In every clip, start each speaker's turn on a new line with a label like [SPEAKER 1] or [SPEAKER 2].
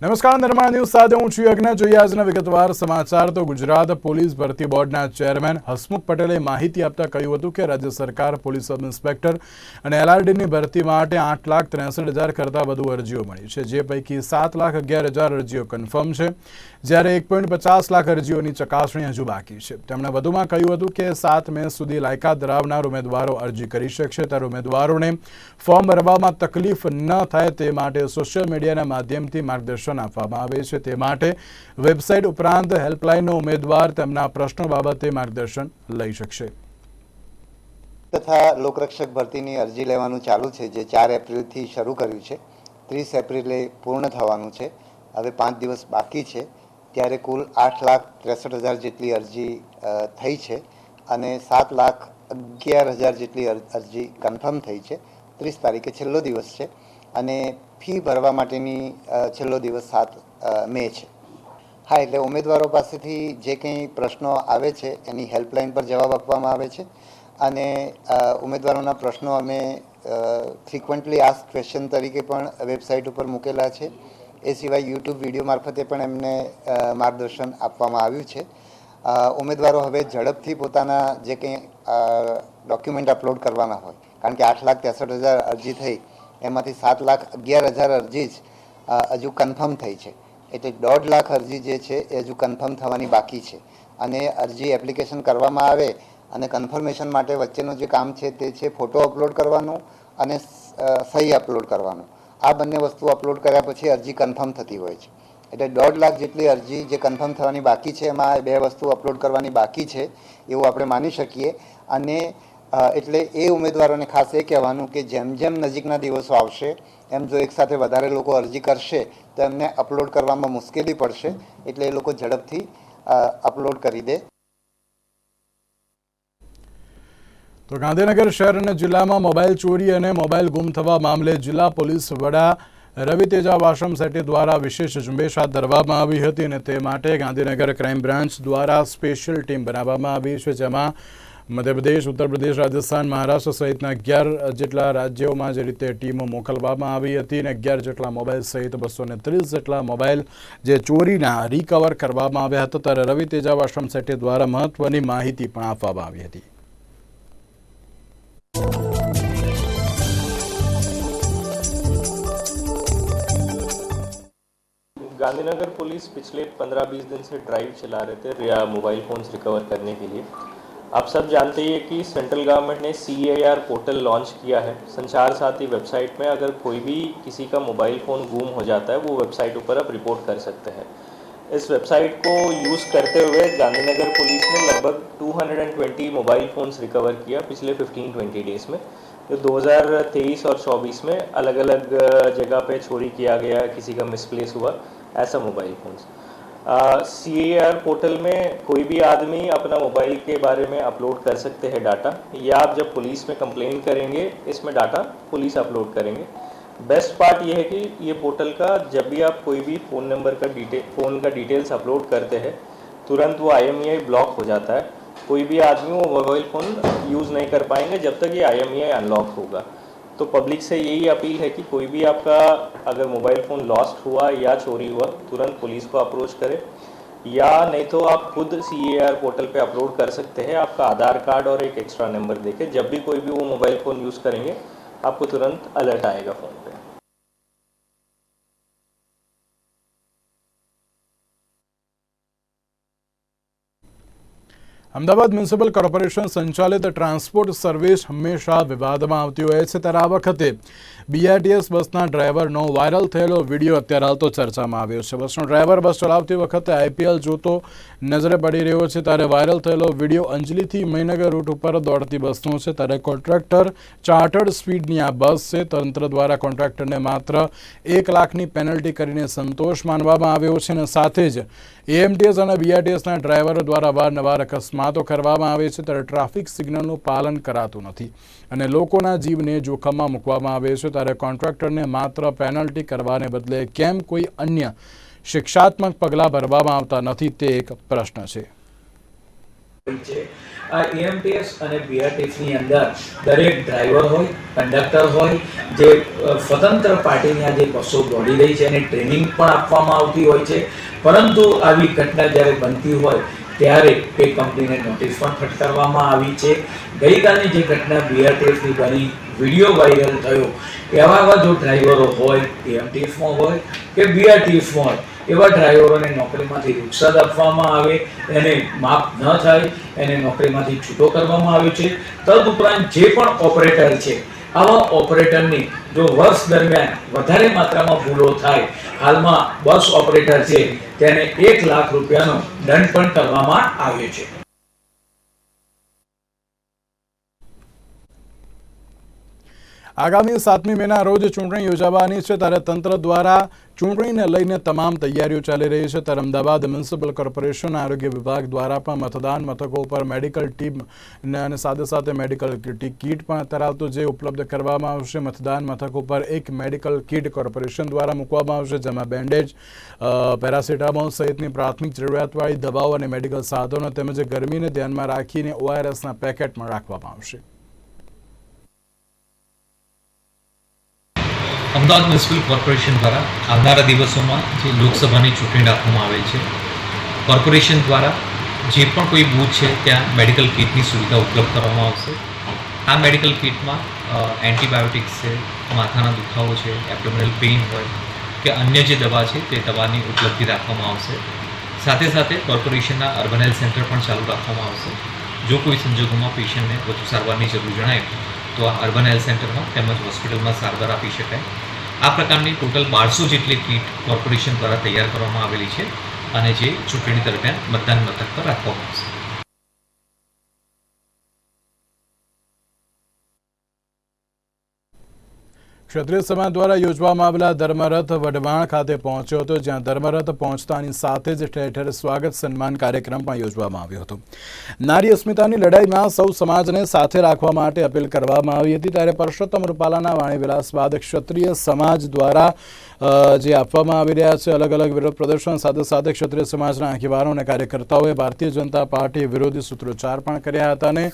[SPEAKER 1] નમસ્કાર, નિર્માણ ન્યૂઝ સાથે હું છું યજ્ઞ. જોઈએ આજના વિગતવાર સમાચાર. તો ગુજરાત પોલીસ ભરતી બોર્ડના ચેરમેન હસમુખ પટેલે માહિતી આપતા કહ્યું હતું કે રાજ્ય સરકાર, પોલીસ સબ ઇન્સ્પેક્ટર અને એલઆરડીની ભરતી માટે આઠ લાખ ત્રેસઠ હજાર કરતાં વધુ અરજીઓ મળી છે, જે પૈકી સાત લાખ અગિયાર હજાર અરજીઓ કન્ફર્મ છે, જ્યારે એક પોઈન્ટ પચાસ લાખ અરજીઓની ચકાસણી હજુ બાકી છે. તેમણે વધુમાં કહ્યું હતું કે સાત મે સુધી લાયકાત ધરાવનાર ઉમેદવારો અરજી કરી શકશે. ત્યારે ઉમેદવારોને ફોર્મ ભરવામાં તકલીફ ન થાય તે માટે સોશિયલ મીડિયાના માધ્યમથી માર્ગદર્શન આપવામાં આવે છે તે માટે વેબસાઇટ ઉપરાંત હેલ્પલાઇનનો ઉમેદવાર તેમના પ્રશ્નો બાબતે માર્ગદર્શન લઈ શકશે.
[SPEAKER 2] તથા લોકરક્ષક ભરતીની અરજી લેવાનું ચાલુ છે, જે ચાર એપ્રિલથી શરૂ કર્યું છે. ત્રીસ એપ્રિલે પૂર્ણ થવાનું છે. હવે પાંચ દિવસ બાકી છે. ત્યારે કુલ આઠ લાખ ત્રેસઠ હજાર જેટલી અરજી થઈ છે અને સાત લાખ અગિયાર હજાર જેટલી અરજી કન્ફર્મ થઈ છે. ત્રીસ તારીખે છેલ્લો દિવસ છે અને ફી ભરવા માટેની છેલ્લો દિવસ સાત મે છે. હા, એટલે ઉમેદવારો પાસેથી જે કંઈ પ્રશ્નો આવે છે, એની હેલ્પલાઇન પર જવાબ આપવામાં આવે છે. અને ઉમેદવારોના પ્રશ્નો અમે ફ્રિકવન્ટલી આસ્ક ક્વેશ્ચન તરીકે પણ વેબસાઇટ ઉપર મૂકેલા છે. એ સિવાય યુટ્યુબ વીડિયો મારફતે પણ એમને માર્ગદર્શન આપવામાં આવ્યું છે. ઉમેદવારો હવે ઝડપથી પોતાના જે કંઈ ડોક્યુમેન્ટ અપલોડ કરવાના હોય. કારણ કે આઠ લાખ ત્રેસઠ હજાર અરજી થઈ એમાંથી સાત લાખ અગિયાર હજાર અરજી જ હજુ કન્ફર્મ થઈ છે. એટલે દોઢ લાખ અરજી જે છે એ હજુ કન્ફર્મ થવાની બાકી છે. અને અરજી એપ્લિકેશન કરવામાં આવે અને કન્ફર્મેશન માટે વચ્ચેનું જે કામ છે તે છે ફોટો અપલોડ કરવાનું અને સહી અપલોડ કરવાનું. આ બંને વસ્તુ અપલોડ કર્યા પછી અરજી કન્ફર્મ થતી હોય છે. એટલે દોઢ લાખ જેટલી અરજી જે કન્ફર્મ થવાની બાકી છે, એમાં બે વસ્તુ અપલોડ કરવાની બાકી છે, એવું આપણે માની શકીએ. અને એટલે એ ઉમેદવારોને ખાસ એ કહેવાનું કે જેમ જેમ નજીકના દિવસો આવશે, એમ જો એકસાથે વધારે લોકો અરજી કરશે, તો એમને અપલોડ કરવામાં મુશ્કેલી પડશે, એટલે એ લોકો ઝડપથી અપલોડ કરી દે.
[SPEAKER 1] તો ગાંધીનગર શહેર અને જિલ્લામાં મોબાઈલ ચોરી અને મોબાઈલ ગુમ થવા મામલે જિલ્લા પોલીસ વડા રવિ તેજા વાસમ સેટી દ્વારા વિશેષ ઝુંબેશ હાથ ધરવામાં આવી હતી અને તે માટે ગાંધીનગર ક્રાઇમ બ્રાન્ચ દ્વારા સ્પેશિયલ ટીમ બનાવવામાં આવી છે, જેમાં મધ્યપ્રદેશ ઉત્તર પ્રદેશ રાજસ્થાન મહારાષ્ટ્ર સહિતના અગિયાર જેટલા રાજ્યોમાં જે રીતે ટીમો મોકલવામાં આવી હતી અને અગિયાર જેટલા મોબાઈલ સહિત બસો ને ત્રીસ જેટલા મોબાઈલ જે ચોરીના રિકવર કરવામાં આવ્યા હતા ત્યારે રવિ તેજા વાસમ સેટી દ્વારા મહત્વની માહિતી પણ આપવામાં આવી હતી
[SPEAKER 3] गांधीनगर पुलिस पिछले 15-20 दिन से ड्राइव चला रहे थे रिया मोबाइल फ़ोन्स रिकवर करने के लिए आप सब जानते ही कि सेंट्रल गवर्नमेंट ने सी पोर्टल लॉन्च किया है। संचार साथी वेबसाइट में अगर कोई भी किसी का मोबाइल फ़ोन गुम हो जाता है, वो वेबसाइट ऊपर आप रिपोर्ट कर सकते हैं। इस वेबसाइट को यूज़ करते हुए गांधीनगर पुलिस ने लगभग 220 मोबाइल फ़ोन्स रिकवर किया पिछले 15-20 डेज़ में। जो 2023 और 24 में अलग अलग जगह पे चोरी किया गया, किसी का मिसप्लेस हुआ, ऐसा mobile phones. C R portal में कोई भी आदमी अपना मोबाइल के बारे में अपलोड कर सकते हैं डाटा या आप जब पुलिस में कंप्लेन करेंगे, इसमें डाटा पुलिस अपलोड करेंगे। बेस्ट पार्ट ये है कि ये पोर्टल का जब भी आप कोई भी फ़ोन नंबर का डिटेल फ़ोन का डिटेल्स अपलोड करते हैं, तुरंत वो आई ब्लॉक हो जाता है। कोई भी आदमी वो मोबाइल फ़ोन यूज़ नहीं कर पाएँगे जब तक ये आई अनलॉक होगा। तो पब्लिक से यही अपील है कि कोई भी आपका अगर मोबाइल फ़ोन लॉस्ट हुआ या चोरी हुआ, तुरंत पुलिस को अप्रोच करें। या नहीं तो आप खुद सीएआर पोर्टल पे अपलोड कर सकते हैं। आपका आधार कार्ड और एक एक्स्ट्रा नंबर देके जब भी कोई भी वो मोबाइल फ़ोन यूज़ करेंगे, आपको तुरंत अलर्ट आएगा फ़ोन
[SPEAKER 1] અમદાવાદ મ્યુનિસિપલ કોર્પોરેશન સંચાલિત ટ્રાન્સપોર્ટ સર્વિસ હંમેશા વિવાદમાં આવતી હોય છે ત્યારે આ વખતે બીઆરટીએસ બસના ડ્રાઈવરનો વાયરલ થયેલો વીડિયો અત્યારે હાલ તો ચર્ચામાં આવ્યો છે. બસનો ડ્રાઈવર બસ ચલાવતી વખતે આઈપીએલ જોતો નજરે પડી રહ્યો છે ત્યારે વાયરલ થયેલો વીડિયો અંજલીથી મહીનગર રૂટ ઉપર દોડતી બસનો છે ત્યારે કોન્ટ્રાક્ટર ચાર્ટર્ડ સ્પીડની આ બસ છે. તંત્ર દ્વારા કોન્ટ્રાક્ટરને માત્ર એક લાખની પેનલ્ટી કરીને સંતોષ માનવામાં આવ્યો છે અને સાથે જ એએમટીએસ અને બીઆરટીએસના ડ્રાઈવરો દ્વારા વારંવાર અકસ્માતો કરવામાં આવે છે ત્યારે ટ્રાફિક સિગ્નલનું પાલન કરાતું નથી અને લોકોના જીવને જોખમમાં મૂકવામાં આવે છે ત્યારે કોન્ટ્રાક્ટરને માત્ર પેનલ્ટી કરવાને બદલે કેમ કોઈ અન્ય શિક્ષાત્મક પગલાં ભરવામાં આવતા નથી તે એક પ્રશ્ન છે.
[SPEAKER 4] છે આ એએમટીએસ અને બીઆરટીએસની અંદર દરેક ડ્રાઈવર હોય કંડક્ટર હોય, જે સ્વતંત્ર પાર્ટીની આ જે બસો દોડી રહી છે એને ટ્રેનિંગ પણ આપવામાં આવતી હોય છે. પરંતુ આવી ઘટના જ્યારે બનતી હોય, ત્યારે એ કંપનીને નોટિસ પણ ફટકારવામાં આવી છે. ગઈકાલની જે ઘટના બીઆરટીએસની બની, વીડિયો વાયરલ થયો. એવા એવા જો ડ્રાઈવરો હોય એએમટીએસમાં હોય કે બીઆરટીએસમાં હોય એવા ડ્રાઈવરોને નોકરીમાંથી રુખસદ આપવામાં આવે, એને માફ ન થાય, એને નોકરીમાંથી છૂટો કરવામાં આવે છે. તદુપરાંત જે પણ ઓપરેટર છે, આવા ઓપરેટરની જો વર્ષ દરમિયાન વધારે માત્રામાં ભૂલો થાય, હાલમાં બસ ઓપરેટર છે, તેને એક લાખ રૂપિયાનો દંડ પણ કરવામાં આવ્યો છે.
[SPEAKER 1] આગામી સાતમી મેના રોજ ચૂંટણી યોજાવાની છે ત્યારે તંત્ર દ્વારા ચૂંટણીને લઈને તમામ તૈયારીઓ ચાલી રહી છે. ત્યારે અમદાવાદ મ્યુનિસિપલ કોર્પોરેશન આરોગ્ય વિભાગ દ્વારા પણ મતદાન મથકો પર મેડિકલ ટીમ અને સાથે સાથે મેડિકલ કીટ પણ ધરાવતું જે ઉપલબ્ધ કરવામાં આવશે. મતદાન મથકો પર એક મેડિકલ કીટ કોર્પોરેશન દ્વારા મૂકવામાં આવશે, જેમાં બેન્ડેજ પેરાસિટામોલ સહિતની પ્રાથમિક જરૂરિયાતવાળી દવાઓ અને મેડિકલ સાધનો તેમજ ગરમીને ધ્યાનમાં રાખીને ઓઆરએસના પેકેટમાં રાખવામાં આવશે.
[SPEAKER 5] અમદાવાદ મ્યુનિસિપલ કોર્પોરેશન દ્વારા આવનારા દિવસોમાં જે લોકસભાની ચૂંટણી રાખવામાં આવેલ છે, કોર્પોરેશન દ્વારા જે પણ કોઈ બૂથ છે, ત્યાં મેડિકલ કિટની સુવિધા ઉપલબ્ધ કરવામાં આવશે. આ મેડિકલ કિટમાં એન્ટીબાયોટિક્સ છે, માથાના દુખાવો છે, એબ્ડોમિનલ પેઇન હોય કે અન્ય જે દવા છે, તે દવાની ઉપલબ્ધિ રાખવામાં આવશે. સાથે સાથે કોર્પોરેશનના અર્બન હેલ્થ સેન્ટર પણ ચાલુ રાખવામાં આવશે. જો કોઈ સંજોગોમાં પેશન્ટને વધુ સારવારની જરૂર જણાય, તો આ અર્બન હેલ્થ સેન્ટરમાં તેમજ હોસ્પિટલમાં સારવાર આપી શકાય. આ પ્રકારની ટોટલ બારસો જેટલી કીટ કોર્પોરેશન દ્વારા તૈયાર કરવામાં આવેલી છે અને જે ચૂંટણી દરમિયાન મતદાન મથક પર રાખવામાં આવશે.
[SPEAKER 1] ક્ષત્રિય સમાજ દ્વારા યોજવામાં આવેલા ધર્મરથ વઢવાણ ખાતે પહોંચ્યો હતો, જ્યાં ધર્મરથ પહોંચતાની સાથે જ ઠેર ઠેર સ્વાગત સન્માન કાર્યક્રમ પણ યોજવામાં આવ્યો હતો. નારી અસ્મિતાની લડાઈમાં સૌ સમાજને સાથે રાખવા માટે અપીલ કરવામાં આવી હતી. ત્યારે પરસોત્તમ રૂપાલાના વાણી વિલાસ બાદ ક્ષત્રિય સમાજ દ્વારા જે આપવામાં આવી રહ્યા છે, અલગ અલગ વિરોધ પ્રદર્શન, સાથે સાથે ક્ષત્રિય સમાજના આગેવાનો અને કાર્યકર્તાઓએ ભારતીય જનતા પાર્ટી વિરોધી સૂત્રોચ્ચાર પણ કર્યા હતા અને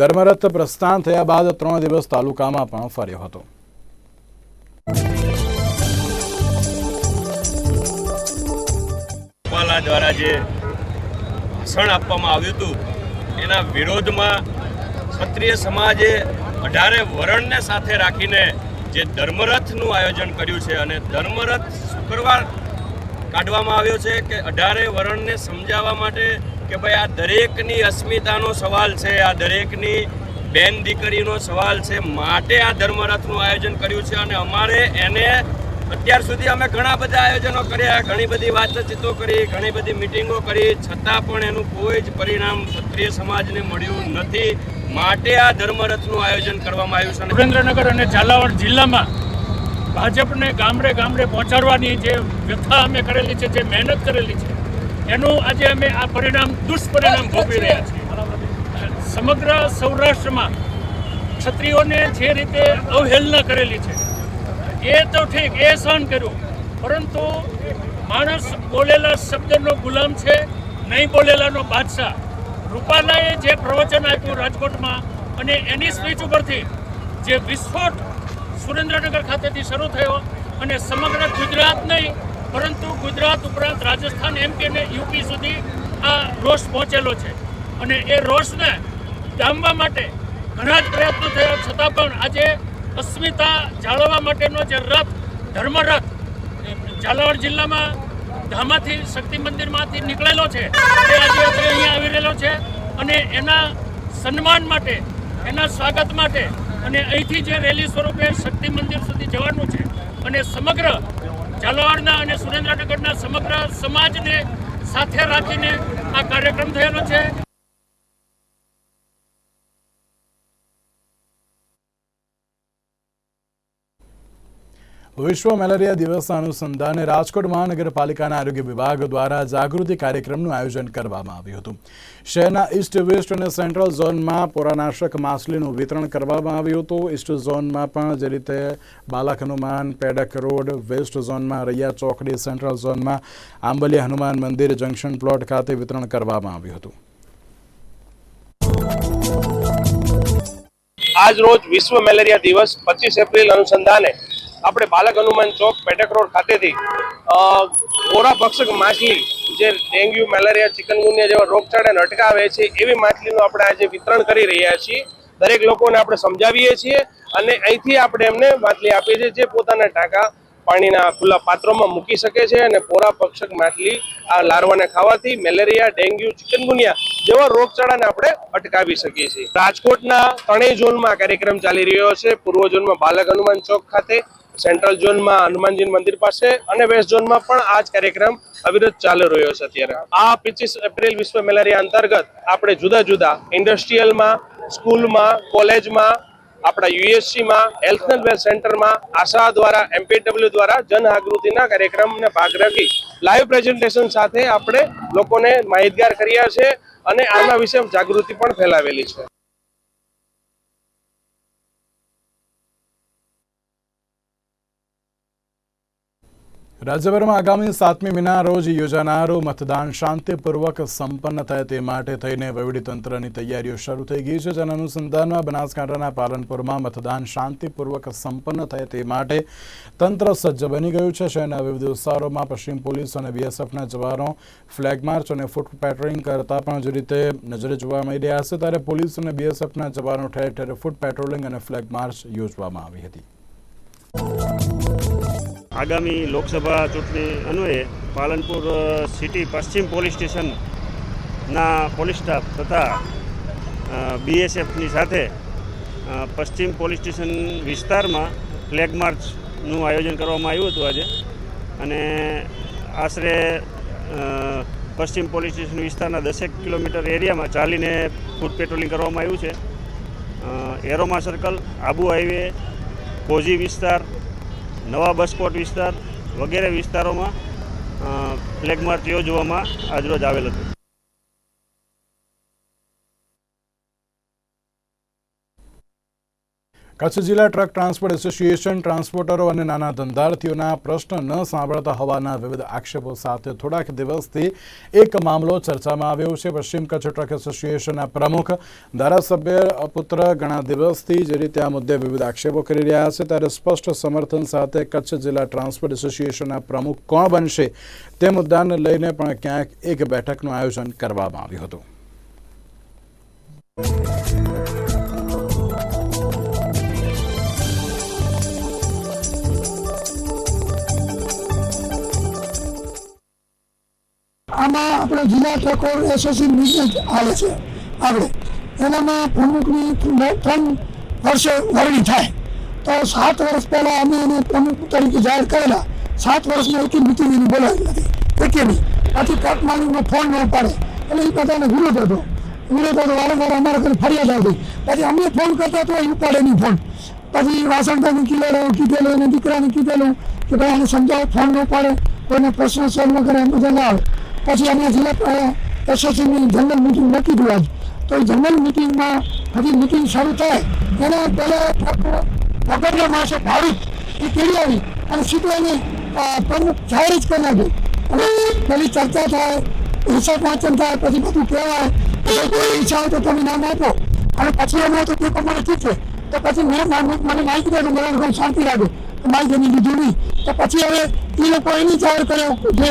[SPEAKER 1] ધર્મરથ પ્રસ્થાન થયા બાદ ત્રણ દિવસ તાલુકામાં પણ ફર્યો હતો.
[SPEAKER 6] રૂપાલા દ્વારા જે ભાષણ આપવામાં આવ્યું હતું, એના વિરોધમાં ક્ષત્રિય સમાજે અઢારે વરણને સાથે રાખીને જે ધર્મરથનું આયોજન કર્યું છે અને ધર્મરથ શુક્રવાર કાઢવામાં આવ્યો છે કે અઢારે વરણને સમજાવવા માટે કે ભાઈ આ દરેકની અસ્મિતાનો સવાલ છે, આ દરેકની બેન દીકરીનો સવાલ છે, માટે આ ધર્મરથનું આયોજન કર્યું છે અને અમારે એને અત્યાર સુધી અમે ઘણા બધા આયોજનો કર્યા, ઘણી બધી વાતચીતો કરી, ઘણી બધી મિટિંગો કરી, છતાં પણ એનું કોઈ જ પરિણામ ક્ષત્રિય સમાજને મળ્યું નથી. માટે આ ધર્મરથનું આયોજન કરવામાં આવ્યું છે
[SPEAKER 7] સુરેન્દ્રનગર અને ઝાલાવાડ જિલ્લામાં ભાજપને ગામડે ગામડે પહોંચાડવાની જે વ્યથા અમે કરેલી છે, જે મહેનત કરેલી છે, એનું આજે અમે આ પરિણામ દુષ્પરિણામ ભોગવી રહ્યા છીએ. સમગ્ર સૌરાષ્ટ્રમાં ક્ષત્રિયોને જે રીતે અવહેલના કરેલી છે, એ તો ઠીક, એ સહન કર્યું. પરંતુ માણસ બોલેલા શબ્દનો ગુલામ છે, નહીં બોલેલાનો બાદશાહ. રૂપાલાએ જે પ્રવચન આપ્યું રાજકોટમાં અને એની સ્પીચ ઉપરથી, જે વિસ્ફોટ સુરેન્દ્રનગર ખાતેથી શરૂ થયો અને સમગ્ર ગુજરાત નહીં, પરંતુ ગુજરાત ઉપરાંત રાજસ્થાન એમપી અને યુપી સુધી આ રોષ પહોંચેલો છે. અને એ રોષને ડામવા માટે ઘણા જ પ્રયત્નો થયા, છતાં પણ આજે અસ્મિતા જાળવવા માટેનો જે રથ, ધર્મરથ ઝાલાવાડ જિલ્લામાં ધામાથી શક્તિ મંદિરમાંથી નીકળેલો છે તે આજે અહીંયા આવી રહેલો છે અને એના સન્માન માટે, એના સ્વાગત માટે અને અહીંથી જે રેલી સ્વરૂપે શક્તિ મંદિર સુધી જવાનું છે અને સમગ્ર ઝાલાવાડના અને સુરેન્દ્રનગરના સમગ્ર સમાજને સાથે રાખીને આ કાર્યક્રમ થયેલો છે.
[SPEAKER 1] વિશ્વ મેલેરિયા દિવસના અનુસંધાને રાજકોટ મહાનગરપાલિકાના આરોગ્ય વિભાગ દ્વારા જાગૃતિ કાર્યક્રમનું આયોજન કરવામાં આવ્યું હતું. શહેરના ઈસ્ટ વેસ્ટ અને સેન્ટ્રલ ઝોનમાં પોરાનાશક માછલીનું વિતરણ કરવામાં આવ્યું હતું. ઈસ્ટ ઝોનમાં પણ જે રીતે બાલક હનુમાન, પેડક રોડ વેસ્ટ ઝોનમાં રૈયા ચોકડી સેન્ટ્રલ ઝોનમાં આંબલિયા હનુમાન મંદિર જંકશન પ્લોટ ખાતે વિતરણ કરવામાં આવ્યું હતું.
[SPEAKER 8] આજ રોજ વિશ્વ મેલેરિયા દિવસ પચીસ એપ્રિલ અનુસંધાને આપણે બાલક હનુમાન ચોક પેટક રોડ ખાતેથી ગોરા ભક્ષક માછલી, જે ડેન્ગ્યુ, મેલેરિયા, ચિકનગુનિયા જેવા રોગચાળાને અટકાવે છે, એવી માછલીનું આપણે આજે વિતરણ કરી રહ્યા છીએ. દરેક લોકોને આપણે સમજાવીએ છીએ અને અહીંથી આપણે એમને માછલી આપીએ છીએ, જે પોતાના ટાંકા પાણીના ખુલ્લા પાત્રોમાં મૂકી શકે છે અને પોરા પક્ષક માછલી આ લાર્વાને ખાવાથી મેલેરિયા, ડેન્ગ્યુ, ચિકનગુનિયા જેવા રોગચાળાને આપણે અટકાવી શકીએ છીએ. રાજકોટના ત્રણેય ઝોનમાં કાર્યક્રમ ચાલી રહ્યો છે. પૂર્વ ઝોનમાં બાલક હનુમાન ચોક ખાતે સેન્ટ્રલ ઝોનમાં હનુમાનજી મંદિર પાસે અને વેસ્ટ ઝોનમાં પણ આ જ કાર્યક્રમ અવિરત ચાલુ રહ્યો છે અત્યારે. આ પચીસ એપ્રિલ વિશ્વ મેલેરિયા અંતર્ગત આપણે જુદા જુદા ઇન્ડસ્ટ્રીયલમાં, સ્કૂલમાં, કોલેજમાં, આપણા યુએસસીમાં, હેલ્થ એન્ડ વેલ્થ સેન્ટરમાં, આશા દ્વારા, એમપીડબ્લ્યુ દ્વારા જનજાગૃતિના કાર્યક્રમને ભાગ રાખી લાઈવ પ્રેઝન્ટેશન સાથે આપણે લોકોને માહિતગાર કર્યા છે અને આના વિશે જાગૃતિ પણ ફેલાવેલી છે.
[SPEAKER 1] રાજ્યભરમાં આગામી સાતમી મેના રોજ યોજાનારું મતદાન શાંતિપૂર્વક સંપન્ન થાય તે માટે થઈને વહીવટીતંત્રની તૈયારીઓ શરૂ થઈ ગઈ છે. જેના અનુસંધાનમાં બનાસકાંઠાના પાલનપુરમાં મતદાન શાંતિપૂર્વક સંપન્ન થાય તે માટે તંત્ર સજ્જ બની ગયું છે. શહેરના વિવિધ વિસ્તારોમાં પશ્ચિમ પોલીસ અને બીએસએફના જવાનો ફ્લેગ માર્ચ અને ફૂટ પેટ્રોલિંગ કરતા પણ જે રીતે નજરે જોવા મળી રહ્યા છે. ત્યારે પોલીસ અને બીએસએફના જવાનો ઠેર ઠેર ફૂટ પેટ્રોલિંગ અને ફ્લેગ માર્ચ યોજવામાં આવી હતી.
[SPEAKER 9] આગામી લોકસભા ચૂંટણી અન્વયે પાલનપુર સિટી પશ્ચિમ પોલીસ સ્ટેશનના પોલીસ સ્ટાફ તથા બીએસએફની સાથે પશ્ચિમ પોલીસ સ્ટેશન વિસ્તારમાં ફ્લેગ માર્ચનું આયોજન કરવામાં આવ્યું હતું આજે. અને આશરે પશ્ચિમ પોલીસ સ્ટેશન વિસ્તારના દસેક કિલોમીટર એરિયામાં ચાલીને ફૂટ પેટ્રોલિંગ કરવામાં આવ્યું છે. એરોમા સર્કલ, આબુ હાઈવે, કોઝી વિસ્તાર નવા બસકોટ વિસ્તાર વગેરે વિસ્તારોમાં ફ્લેગ માર્ચ યોજવામાં આજરોજ આવેલ હતું.
[SPEAKER 1] કચ્છ જિલ્લા ટ્રક ટ્રાન્સપોર્ટ એસોસિએશન ટ્રાન્સપોર્ટરો અને નાના ધંધાર્થીઓના પ્રશ્ન ન સાંભળતા હોવાના વિવિધ આક્ષેપો સાથે થોડાક દિવસથી એક મામલો ચર્ચામાં આવ્યો છે. પશ્ચિમ કચ્છ ટ્રક એસોસિએશનના પ્રમુખ ધારાસભ્ય પુત્ર ઘણા દિવસથી જે રીતે આ મુદ્દે વિવિધ આક્ષેપો કરી રહ્યા છે, ત્યારે સ્પષ્ટ સમર્થન સાથે કચ્છ જિલ્લા ટ્રાન્સપોર્ટ એસોસિએશનના પ્રમુખ કોણ બનશે તે મુદ્દાને લઈને પણ ક્યાંક એક બેઠકનું આયોજન કરવામાં આવ્યું હતું.
[SPEAKER 10] આમાં આપણે જિલ્લા ઠાકોર એસોસિએશન મિટિંગ હાલે છે. આપણે એનામાં પ્રમુખની ત્રણ વર્ષે વરણી થાય. તો સાત વર્ષ પહેલાં અમે એને પ્રમુખ તરીકે જાહેર કરેલા. સાત વર્ષમાં એકી મિટિંગ એની બોલાવી નથી એકે નહીં ટ્રક માલિકનો ફોન ન પાડે એટલે એ બધાને વિરોધ હતો. વિરોધ હતો. વારંવાર અમારા ઘરે ફરિયાદ આવતી. પછી અમે ફોન કરતા તો એ ઉપાડે નહીં ફોન. પછી વાસણભાઈને કીધેલું કીધેલું, એને દીકરાને કીધેલું કે ભાઈ આને સમજાવો, ફોન ન પાડે કોઈને પ્રશ્ન સોલ્વ કરે, એમ બધા ના આવે. પછી અમે જિલ્લા એસોસિએશનની જનરલ મિટિંગ નક્કી આજ. તો જનરલ મિટિંગમાં હજી મિટિંગ શરૂ થાય. એના પહેલાં વગરના માસે ભાવિક એ કેળી આવી. અને સીધું એને પ્રમુખ જાહેર જ કરી નાખ્યું અને પેલી ચર્ચા થાય હિસાબ વાંચન થાય, પછી બધું કહેવાય. કોઈ ઈચ્છા હોય તો તમે નામ આપો. અને પછી એમ તો તે પ્રમાણે ઠીક છે. તો પછી મેં મને માહિતી દીધું મને ખૂબ શાંતિ લાગે માહિતી એની નહીં. તો પછી હવે એ લોકો એની જાહેર કર્યો, જે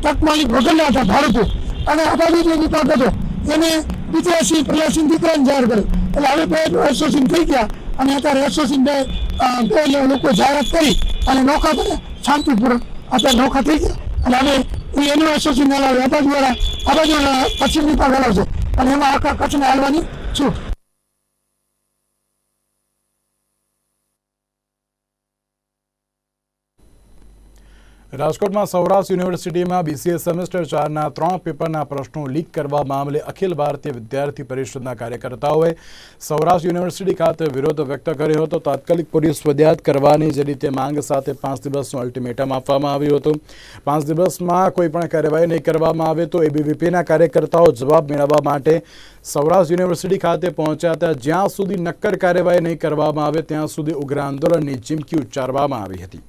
[SPEAKER 10] ટ્રક માલિક વગરના હતા ભારતો. અને આબાદી જે વિભાગ હતો. એને પિત્યાસી ત્રિયાસી દીકરાને જાહેર કર્યો. એટલે હવે બે એસોસિએશન થઈ ગયા. અને અત્યારે એસોસિએશન બે બે લોકો જાહેરાત કરી અને નોખા કરે શાંતિપૂર્વક અત્યારે નોખા થઈ ગયા. અને હવે એનું એસોસિએશન હલાવે આ બાજુ વાળા આ બાજુ વાળા પશ્ચિમ વિભાગ હલાવશે અને એમાં આખા કચ્છને હાલવાની છૂટ
[SPEAKER 1] રાજકોટમાં સૌરાષ્ટ્ર યુનિવર્સિટીમાં બીસીએ સેમેસ્ટર ચારના ત્રણ પેપરના પ્રશ્નો લીક કરવા મામલે અખિલ ભારતીય વિદ્યાર્થી પરિષદના કાર્યકર્તાઓએ સૌરાષ્ટ્ર યુનિવર્સિટી ખાતે વિરોધ વ્યક્ત કર્યો હતો. તાત્કાલિક પોલીસ ફરિયાદ કરવાની જે રીતે માંગ સાથે પાંચ દિવસનું અલ્ટિમેટમ આપવામાં આવ્યું હતું. પાંચ દિવસમાં કોઈ પણ કાર્યવાહી નહીં કરવામાં આવે તો એબીવીપીના કાર્યકર્તાઓ જવાબ મેળવવા માટે સૌરાષ્ટ્ર યુનિવર્સિટી ખાતે પહોંચ્યા હતા. જ્યાં સુધી નક્કર કાર્યવાહી નહીં કરવામાં આવે, ત્યાં સુધી ઉગ્ર આંદોલનની ચીમકી ઉચ્ચારવામાં આવી હતી.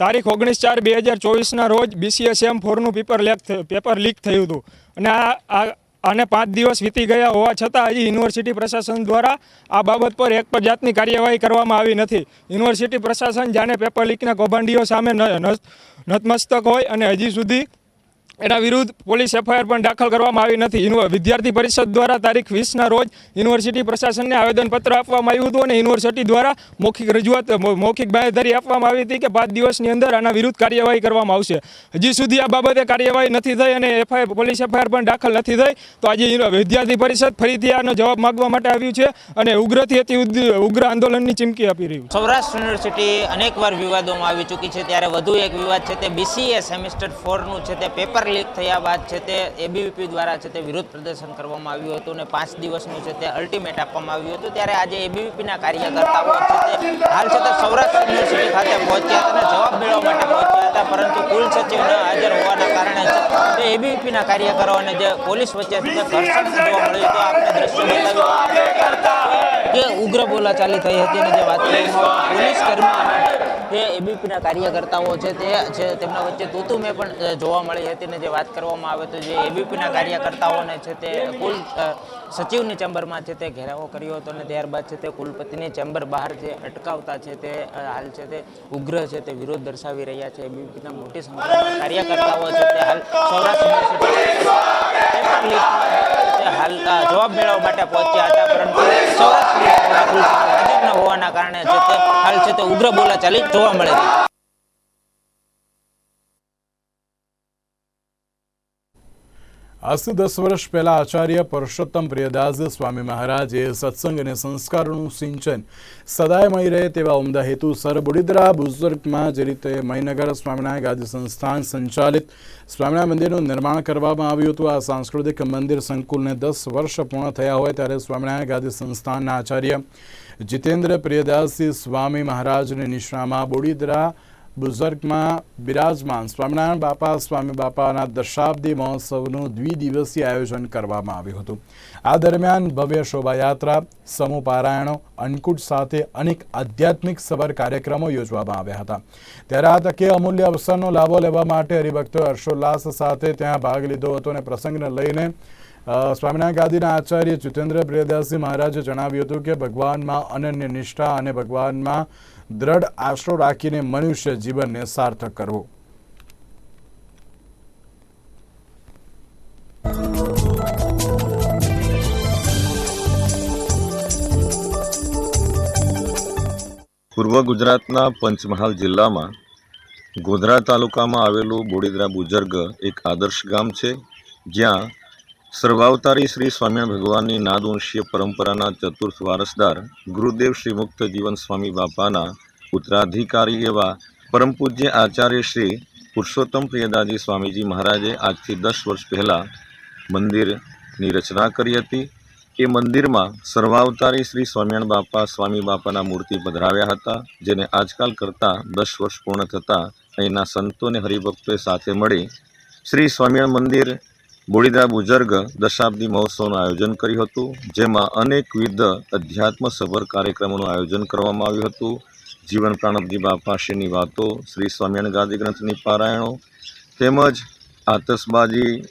[SPEAKER 11] તારીખ ઓગણીસ ચાર બે હજાર ચોવીસના રોજ બીસીએસ એમ ફોરનું પેપર લેક પેપર લીક થયું હતું. અને આ આને પાંચ દિવસ વીતી ગયા હોવા છતાં હજી યુનિવર્સિટી પ્રશાસન દ્વારા આ બાબત પર એક પણ જાતની કાર્યવાહી કરવામાં આવી નથી. યુનિવર્સિટી પ્રશાસન જાણે પેપર લીકના કૌભાંડીઓ સામે નતમસ્તક હોય અને હજી સુધી એના વિરુદ્ધ પોલીસ એફઆઈઆર પણ દાખલ કરવામાં આવી નથી. વિદ્યાર્થી પરિષદ દ્વારા તારીખ વીસના રોજ યુનિવર્સિટી પ્રશાસનને આવેદનપત્ર આપવામાં આવ્યું હતું અને યુનિવર્સિટી દ્વારા મૌખિક રજૂઆત મૌખિક બાંયધરી આપવામાં આવી હતી કે પાંચ દિવસની અંદર આના વિરુદ્ધ કાર્યવાહી કરવામાં આવશે. હજી સુધી આ બાબતે કાર્યવાહી નથી થઈ અને એફઆઈઆર, પોલીસ એફઆઈઆર પણ દાખલ નથી થઈ. તો આજે વિદ્યાર્થી પરિષદ ફરીથી આનો જવાબ માગવા માટે આવ્યું છે અને ઉગ્રથી અતિ ઉગ્ર આંદોલનની ચીમકી આપી રહ્યું
[SPEAKER 12] સૌરાષ્ટ્ર યુનિવર્સિટી અનેકવાર વિવાદોમાં આવી ચૂકી છે. ત્યારે વધુ એક વિવાદ છે તે બીસીએ સેમિસ્ટર ફોરનું છે. તે પેપર લીક થયા બાદ છે તે એબીવીપી દ્વારા છે તે વિરોધ પ્રદર્શન કરવામાં આવ્યું હતું અને પાંચ દિવસનું છે તે અલ્ટિમેટ આપવામાં આવ્યું હતું. ત્યારે આજે એબીવીપીના કાર્યકર્તાઓ છે તે હાલ છે તે સૌરાષ્ટ્ર યુનિવર્સિટી ખાતે પહોંચ્યા હતા અને જવાબ મેળવવા માટે પહોંચ્યા હતા, પરંતુ કુલ સચિવ ન હાજર હોવાના કારણે છે એબીવીપીના કાર્યકરો અને જે પોલીસ વચ્ચે છે તે ઘર્ષણ જોવા મળ્યું હતું. આપણે દ્રશ્ય બતાવ્યું કે ઉગ્ર બોલાચાલી થઈ હતી અને જે વાત પોલીસ કર્મી જે એબીપીના કાર્યકર્તાઓ છે તે છે તેમના વચ્ચે તૂતુમે પણ જોવા મળી હતી ને જે વાત કરવામાં આવે તો જે એબીપીના કાર્યકર્તાઓને છે તે કુલ સચિવની ચેમ્બરમાં છે તે ઘેરાવો કર્યો હતો અને ત્યારબાદ છે તે કુલપતિની ચેમ્બર બહાર જે અટકાવતા છે તે હાલ છે તે ઉગ્ર છે તે વિરોધ દર્શાવી રહ્યા છે. એબીપીના મોટી સંખ્યામાં કાર્યકર્તાઓ છે તે હાલ સૌરાષ્ટ્ર હાલ જવાબ મેળવવા માટે પહોંચ્યા હતા, પરંતુ સૌરાષ્ટ્ર હાજર ન હોવાના કારણે છે તે હાલ છે તે ઉગ્ર બોલાચાલી જોવા મળે છે.
[SPEAKER 1] આજથી દસ વર્ષ પહેલાં આચાર્ય પુરુષોત્તમ પ્રિયદાસ સ્વામી મહારાજે સત્સંગ અને સંસ્કારોનું સિંચન સદાય મળી રહે તેવા ઉમદા હેતુસર બુડિદ્રા બુઝુર્ગમાં જે રીતે મહીનગર સ્વામિનારાયણ ગાદી સંસ્થાન સંચાલિત સ્વામિનારાયણ મંદિરનું નિર્માણ કરવામાં આવ્યું હતું. આ સાંસ્કૃતિક મંદિર સંકુલને દસ વર્ષ પૂર્ણ થયા હોય ત્યારે સ્વામિનારાયણ ગાદી સંસ્થાનના આચાર્ય જીતેન્દ્ર પ્રિયદાસજી સ્વામી મહારાજની નિશ્રામાં બુડિદ્રા બુઝર્ગમાં બિરાજમાન સ્વામિનારાયણ બાપા, સ્વામી બાપાના દશાબ્દી મહોત્સવનું દ્વિદિવસીય આયોજન કરવામાં આવ્યું હતું. આ દરમિયાન ભવ્ય શોભાયાત્રા, સમૂહ પારાયણો, અન્નકૂટ સાથે અનેક આધ્યાત્મિક સભર કાર્યક્રમો યોજવામાં આવ્યા હતા. ત્યારે આ તકે અમૂલ્ય અવસરનો લાભો લેવા માટે હરિભક્તોએ હર્ષોલ્લાસ સાથે ત્યાં ભાગ લીધો હતો અને પ્રસંગને લઈને સ્વામિનારાયણ ગાદીના આચાર્ય જીતેન્દ્ર પ્રિયદાસજી મહારાજે જણાવ્યું હતું કે ભગવાનમાં અનન્ય નિષ્ઠા અને ભગવાનમાં દ્રઢ આશરો રાખીને મનુષ્ય જીવનને સાર્થક કરવું.
[SPEAKER 13] પૂર્વ ગુજરાતના પંચમહાલ જિલ્લામાં ગોધરા તાલુકામાં આવેલું બોડીદરા બુજર્ગ એક આદર્શ ગામ છે, જ્યાં સર્વાવતારી શ્રી સ્વામિનારાયણ ભગવાનની નાદવંશીય પરંપરાના ચતુર્થ વારસદાર ગુરુદેવ શ્રી મુક્ત જીવન સ્વામી બાપાના ઉત્તરાધિકારી એવા પરમ પૂજ્ય આચાર્ય શ્રી પુરુષોત્તમ પ્રિયદાજી સ્વામીજી મહારાજે આજથી દસ વર્ષ પહેલાં મંદિરની રચના કરી હતી. એ મંદિરમાં સર્વાવતારી શ્રી સ્વામિનારાયણ બાપા, સ્વામી બાપાના મૂર્તિ પધરાવ્યા હતા, જેને આજકાલ કરતાં દસ વર્ષ પૂર્ણ થતાં અહીંના સંતો અને હરિભક્તોએ સાથે મળી શ્રી સ્વામિનારાયણ મંદિર બોડીદા બુજર્ગ દશાબ્દી મહોત્સવનું આયોજન કર્યું હતું, જેમાં અનેકવિધ અધ્યાત્મ સભર કાર્યક્રમોનું આયોજન કરવામાં આવ્યું હતું. જીવન પ્રાણબજી બાપાશ્રીની વાતો, શ્રી સ્વામિનારાયણ ગાદી ગ્રંથની પારાયણો, તેમજ આતશબાજી,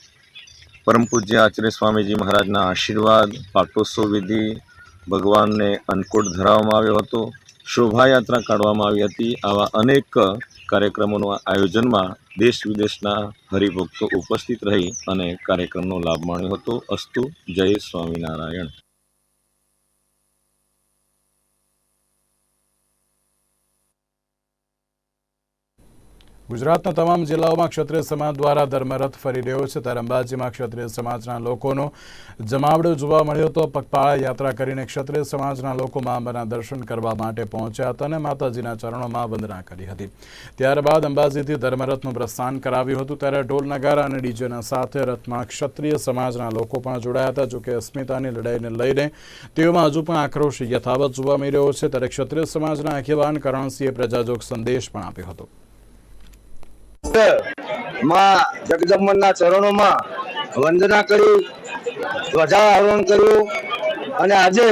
[SPEAKER 13] પરમ પૂજ્ય આચાર્ય સ્વામીજી મહારાજના આશીર્વાદ, પાટોત્સવ વિધિ ભગવાનને અન્નકૂટ ધરાવવામાં આવ્યો હતો. શોભાયાત્રા કાઢવામાં આવી હતી. આવા અનેક કાર્યક્રમોના આયોજનમાં દેશ વિદેશના હરિભક્તો ઉપસ્થિત રહી અને કાર્યક્રમનો લાભ માણ્યો હતો. અસ્તુ જય સ્વામિનારાયણ.
[SPEAKER 1] ગુજરાતના તમામ જિલ્લાઓમાં ક્ષત્રિય સમાજ દ્વારા ધર્મરથ ફરી રહ્યો છે. ત્યારે અંબાજીમાં ક્ષત્રિય સમાજના લોકોનો જમાવડો જોવા મળ્યો હતો. પગપાળા યાત્રા કરીને ક્ષત્રિય સમાજના લોકો મા અંબાના દર્શન કરવા માટે પહોંચ્યા હતા અને માતાજીના ચરણોમાં વંદના કરી હતી. ત્યારબાદ અંબાજીથી ધર્મરથનું પ્રસ્થાન કરાવ્યું હતું. ત્યારે ઢોલ નગારા અને ડીજેના સાથે રથમાં ક્ષત્રિય સમાજના લોકો પણ જોડાયા હતા. જોકે અસ્મિતાની લડાઈને લઈને તેઓમાં હજુ પણ આક્રોશ યથાવત જોવા મળી રહ્યો છે. ત્યારે ક્ષત્રિય સમાજના આગેવાન કરણસિંહે પ્રજાજોગ સંદેશ પણ આપ્યો હતો.
[SPEAKER 14] માં જગદંબરના ચરણોમાં વંદના કરી ધ્વજારોહણ કર્યું અને આજે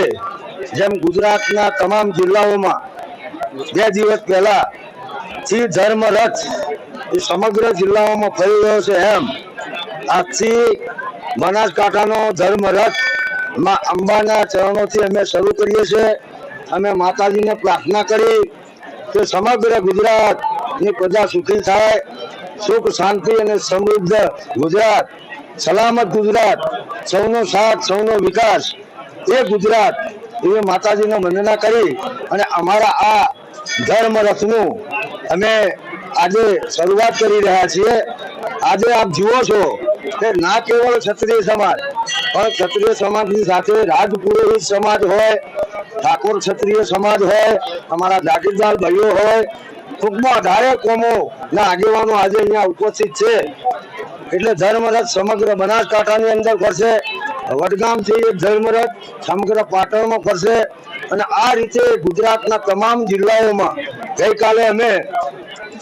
[SPEAKER 14] જેમ ગુજરાતના તમામ જિલ્લાઓમાં બે દિવસ પહેલા શિવ ધર્મ રથ એ સમગ્ર જિલ્લાઓમાં ફરી રહ્યો છે એમ આજથી બનાસકાંઠાનો ધર્મ રથમાં અંબાના ચરણોથી અમે શરૂ કરીએ છીએ. અમે માતાજીને પ્રાર્થના કરી કે સમગ્ર ગુજરાતની પ્રજા સુખી થાય, સુખ, શાંતિ અને સમૃદ્ધ ગુજરાત. સલામત ગુજરાત, સૌનો સાથ, સૌનો વિકાસ. એ ગુજરાત, એવી માતાજીને વંદના કરી અને અમારા આ ધર્મ રથનું અમે આજે શરૂઆત કરી રહ્યા છીએ. આજે આપ જુઓ છો કે ના કેવળ ક્ષત્રિય સમાજ, પણ ક્ષત્રિય સમાજની સાથે રાજપુરોહિત સમાજ હોય, ઠાકોર ક્ષત્રિય સમાજ હોય, અમારા જાગીરદાર ભાઈઓ હોય, ટૂંકમાં અઢારે કોમો ના આગેવાનો આજે અહીંયા ઉપસ્થિત છે. એટલે ધર્મરથ સમગ્ર બનાસકાંઠાની અંદર ફરશે, વડગામથી એક ધર્મરથ સમગ્ર પાટણમાં ફરશે અને આ રીતે ગુજરાતના તમામ જિલ્લાઓમાં ગઈકાલે અમે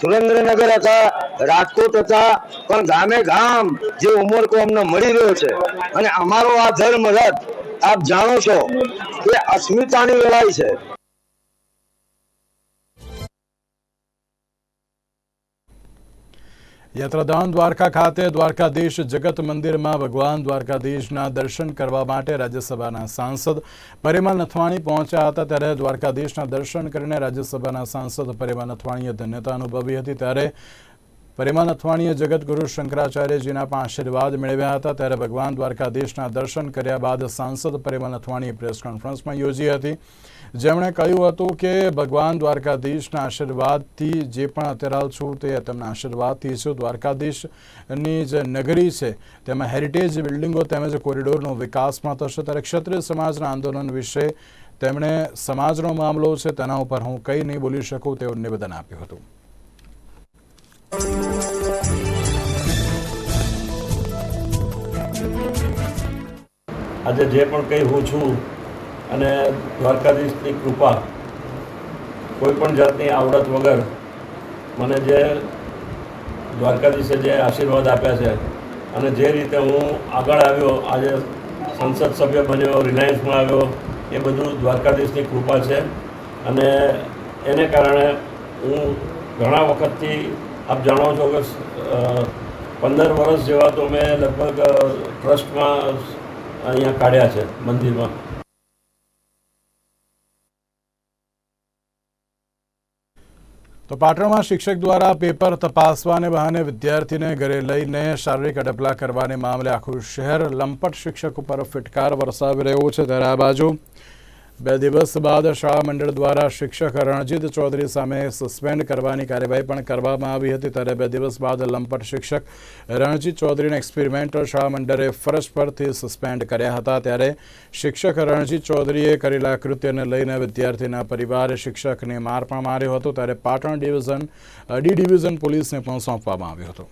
[SPEAKER 14] સુરેન્દ્રનગર હતા, રાજકોટ હતા, પણ ગામે ગામ જે ઉમરકો અમને મળી રહ્યો છે. અને અમારો આ ધર્મરથ આપ જાણો છો કે અસ્મિતાની લડાઈ છે.
[SPEAKER 1] યાત્રાધામ દ્વારકા ખાતે દ્વારકાધીશ જગત મંદિરમાં ભગવાન દ્વારકાધીશના દર્શન કરવા માટે રાજ્યસભાના સાંસદ પરિમલ નથવાણી પહોંચ્યા હતા. ત્યારે દ્વારકાધીશના દર્શન કરીને રાજ્યસભાના સાંસદ પરિમલ નથવાણીએ ધન્યતા અનુભવી હતી. ત્યારે પરિમલ નથવાણીએ જગતગુરુ શંકરાચાર્યજીના પણ આશીર્વાદ મેળવ્યા હતા. ત્યારે ભગવાન દ્વારકાધીશના દર્શન કર્યા બાદ સાંસદ પરિમલ નથવાણીએ પ્રેસ કોન્ફરન્સમાં યોજી હતી. જેમણે કહ્યું હતું કે ભગવાન દ્વારકાધીશના આશીર્વાદથી જે પણ અત્યારે છું તે તેમના આશીર્વાદથી છું દ્વારકાધીશની જે નગરી છે, તેમાં હેરિટેજ બિલ્ડિંગો તેમજ કોરિડોરનો વિકાસમાં થશે. ત્યારે ક્ષત્રિય સમાજના આંદોલન વિશે તેમણે સમાજનો મામલો છે, તેના ઉપર હું કંઈ નહીં બોલી શકું તેવું નિવેદન આપ્યું હતું.
[SPEAKER 15] આજે જે પણ કંઈ હું છું અને દ્વારકાધીશની કૃપા કોઈ પણ જાતની આવડત વગર મને જે દ્વારકાધીશે જે આશીર્વાદ આપ્યા છે અને જે રીતે હું આગળ આવ્યો, આજે સંસદ સભ્ય બન્યો, રિલાયન્સમાં આવ્યો, એ બધું દ્વારકાધીશની કૃપા છે. અને એને કારણે હું ઘણા વખતથી, આપ જાણો છો કે પંદર વર્ષ જેવા તો મેં લગભગ ટ્રસ્ટમાં અહીંયા કાઢ્યા છે મંદિરમાં.
[SPEAKER 1] તો પાટણમાં શિક્ષક દ્વારા પેપર તપાસવાને બહાને વિદ્યાર્થીને ઘરે લઈને શારીરિક અડપલા કરવાને મામલે આખું શહેર લંપટ શિક્ષક ઉપર ફિટકાર વરસાવી રહ્યું છે. ત્યારે આ બાજુ બે દિવસ બાદ શાળા મંડળ દ્વારા શિક્ષક રણજીત ચૌધરી સામે સસ્પેન્ડ કરવાની કાર્યવાહી પણ કરવામાં આવી હતી. ત્યારે બે દિવસ બાદ લંપટ શિક્ષક રણજીત ચૌધરીને એક્સપેરિમેન્ટલ શાળા મંડળે ફરજ પરથી સસ્પેન્ડ કર્યા હતા. ત્યારે શિક્ષક રણજીત ચૌધરીએ કરેલા કૃત્યને લઈને વિદ્યાર્થીના પરિવારે શિક્ષકને માર પણ માર્યો હતો. ત્યારે પાટણ ડિવિઝન ડી ડિવિઝન પોલીસને પણ સોંપવામાં આવ્યો હતો.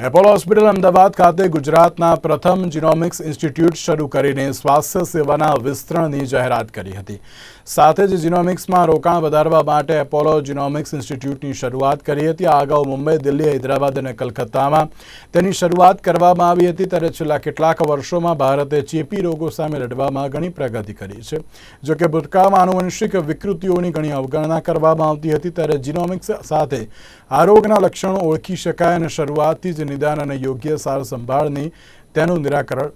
[SPEAKER 1] એપોલો હોસ્પિટલ અમદાવાદ ખાતે ગુજરાતના પ્રથમ જીનોમિક્સ ઇન્સ્ટિટ્યૂટ શરૂ કરીને સ્વાસ્થ્ય સેવાના વિસ્તરણની જાહેરાત કરી હતી. સાથે જ જીનોમિક્સમાં રોકાણ વધારવા માટે એપોલો જીનોમિક્સ ઇન્સ્ટિટ્યૂટની શરૂઆત કરી હતી. આ અગાઉ મુંબઈ, દિલ્હી, હૈદરાબાદ અને કલકત્તામાં તેની શરૂઆત કરવામાં આવી હતી. ત્યારે છેલ્લા કેટલાક વર્ષોમાં ભારતે ચેપી રોગો સામે લડવામાં ઘણી પ્રગતિ કરી છે. જોકે ભૂતકાળમાં આનુવંશિક વિકૃતિઓની ઘણી અવગણના કરવામાં આવતી હતી. ત્યારે જીનોમિક્સ સાથે આ રોગના લક્ષણો ઓળખી શકાય અને શરૂઆતથી જ નિદાન અને યોગ્ય સાર સંભાળની તેનું નિરાકરણ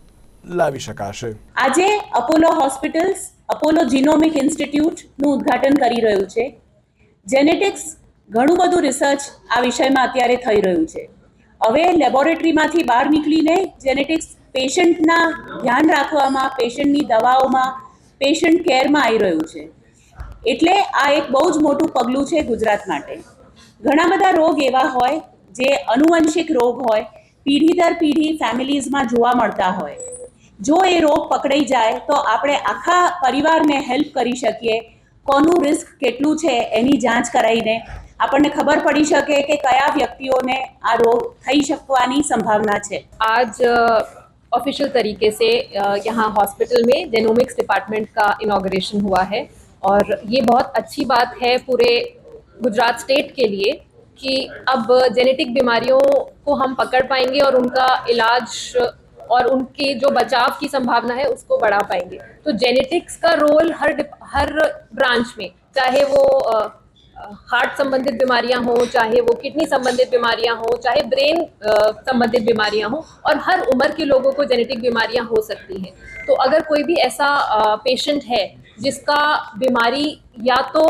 [SPEAKER 1] લાવી શકાશે.
[SPEAKER 16] આજે અપોલો હોસ્પિટલ્સ અપોલો જીનોમિક ઇન્સ્ટિટ્યૂટનું ઉદ્ઘાટન કરી રહ્યું છે. જેનેટિક્સ ઘણું બધું રિસર્ચ આ વિષયમાં અત્યારે થઈ રહ્યું છે. હવે લેબોરેટરીમાંથી બહાર નીકળીને જેનેટિક્સ પેશન્ટના ધ્યાન રાખવામાં પેશન્ટની દવાઓમાં પેશન્ટ કેરમાં આવી રહ્યું છે. એટલે આ એક બહુ જ મોટું પગલું છે ગુજરાત માટે. ઘણા બધા રોગ એવા હોય જે અનુવંશિક રોગ હોય પેઢી દર પેઢી ફેમિલીઝમાં જોવા મળતા હોય જો એ રોગ પકડાઈ જાય તો આપણે આખા પરિવારને હેલ્પ કરી શકીએ કોનું રિસ્ક કેટલું છે એની જાંચ કરાવીને આપણને ખબર પડી શકે કે કયા વ્યક્તિઓને આ રોગ થઈ શકવાની સંભાવના છે
[SPEAKER 17] आज ऑफिशियल तरीके से अ, यहाँ हॉस्पिटल में जेनोमिक्स डिपार्टमेंट का इनाग्रेशन हुआ है और ये बहुत अच्छी बात है पूरे गुजरात स्टेट के लिए कि अब जेनेटिक बीमारियों को हम पकड़ पाएँगे और उनका इलाज और उनके जो बचाव की संभावना है उसको बढ़ा पाएँगे। तो जेनेटिक्स का रोल हर हर ब्रांच में, चाहे वो हार्ट संबंधित बीमारियाँ हो, चाहे वो किडनी संबंधित बीमारियाँ हो, चाहे ब्रेन संबंधित बीमारियाँ हो, और हर उम्र के लोगों को जेनेटिक बीमारियाँ हो सकती हैं। तो अगर कोई भी ऐसा पेशेंट है जिसका बीमारी या तो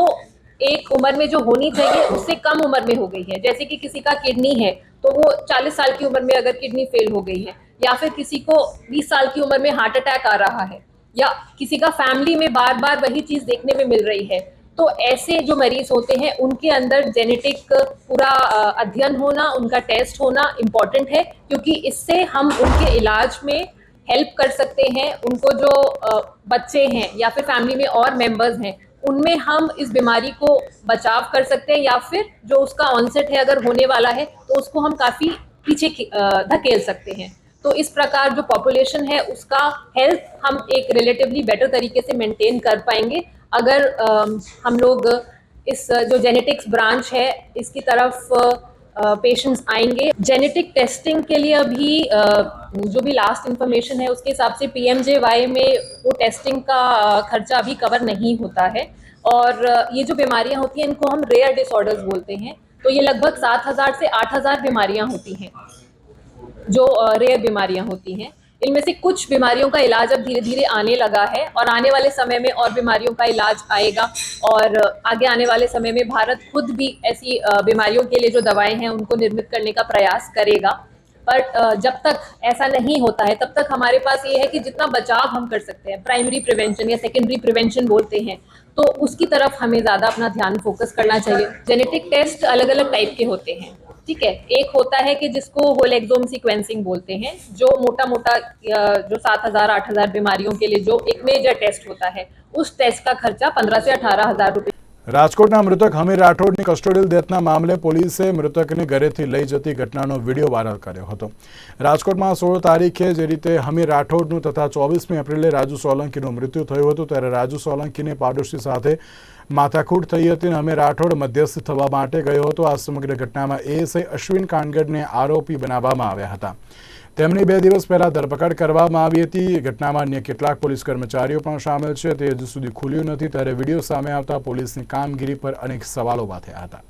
[SPEAKER 17] एक उम्र में जो होनी चाहिए, उससे कम उम्र में हो गई है। जैसे कि किसी का किडनी है तो वो 40 साल की उम्र में अगर किडनी फेल हो गई है, या फिर किसी को 20 साल की उम्र में हार्ट अटैक आ रहा है, या किसी का फैमिली में बार बार वही चीज़ देखने में मिल रही है तो ऐसे जो मरीज़ होते हैं, उनके अंदर जेनेटिक पूरा अध्ययन होना, उनका टेस्ट होना इंपॉर्टेंट है, क्योंकि इससे हम उनके इलाज में हेल्प कर सकते हैं, उनको जो बच्चे हैं, या फिर फैमिली में और मेंबर्स हैं उनमें हम इस बीमारी को बचाव कर सकते हैं या फिर जो उसका ऑनसेट है, अगर होने वाला है तो उसको हम काफ़ी पीछे धकेल सकते हैं। तो इस प्रकार जो पॉपुलेशन है, उसका हेल्थ हम एक रिलेटिवली बेटर तरीके से मेंटेन कर पाएँगे। अगर हम लोग इस जो जेनेटिक्स ब्रांच है, इसकी तरफ़ पेशेंट्स आएँगे। जेनेटिक टेस्टिंग के लिए अभी जो भी लास्ट इंफॉर्मेशन है, उसके हिसाब से पीएमजेवाई में वो टेस्टिंग का खर्चा अभी कवर नहीं होता है। और ये जो बीमारियाँ होती हैं, इनको हम रेयर डिसऑर्डर्स बोलते हैं। तो ये लगभग सात हज़ार से आठ हज़ार बीमारियाँ होती हैं, जो रेयर बीमारियाँ होती हैं। इनमें से कुछ बीमारियों का इलाज अब धीरे धीरे आने लगा है और आने वाले समय में और बीमारियों का इलाज आएगा और आगे आने वाले समय में भारत खुद भी ऐसी बीमारियों के लिए जो दवाएँ हैं उनको निर्मित करने का प्रयास करेगा। पर जब तक ऐसा नहीं होता है, तब तक हमारे पास ये है कि जितना बचाव हम कर सकते हैं प्राइमरी प्रिवेंशन या सेकेंडरी प्रिवेंशन बोलते हैं तो उसकी तरफ़ हमें ज़्यादा अपना ध्यान फोकस करना चाहिए। जेनेटिक टेस्ट अलग अलग टाइप के होते हैं। ठीक है एक होता है कि जिसको होल एक्सोम सीक्वेंसिंग बोलते हैं जो मोटा मोटा जो सात हजार आठ हजार बीमारियों के लिए जो एक मेजर टेस्ट होता है उस ટેસ્ટ का ખર્ચા पंद्रह से अठारह हजार रुपये
[SPEAKER 1] રાજકોટના મૃતક હમીર રાઠોડની કસ્ટોડિયલ ડેથના મામલે પોલીસે મૃતકને ઘરેથી લઈ જતી ઘટનાનો વિડીયો વાયરલ કર્યો હતો રાજકોટમાં સોળ તારીખે જે રીતે હમીર રાઠોડનું તથા ચોવીસમી એપ્રિલે રાજુ સોલંકીનું મૃત્યુ થયું હતું ત્યારે રાજુ સોલંકીને પાડોશી સાથે માથાકૂટ થઈ હતી અને અમે રાઠોડ મધ્યસ્થ થવા માટે ગયો હતો. આ સમગ્ર ઘટનામાં એએસઆઈ અશ્વિન કાનગડને આરોપી બનાવવામાં આવ્યા હતા. તેમની બે દિવસ પહેલા ધરપકડ કરવામાં આવી હતી. ઘટનામાં અન્ય કેટલાક પોલીસ કર્મચારીઓ પણ સામેલ છે. તે હજુ સુધી ખુલ્યું નથી. ત્યારે વીડિયો સામે આવતા પોલીસની કામગીરી પર અનેક સવાલો થયા હતા.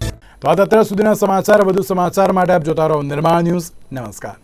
[SPEAKER 1] તો આ અત્યાર સુધીના સમાચાર. વધુ સમાચાર માટે આપ જોતા રહો નિર્માણ ન્યૂઝ. નમસ્કાર.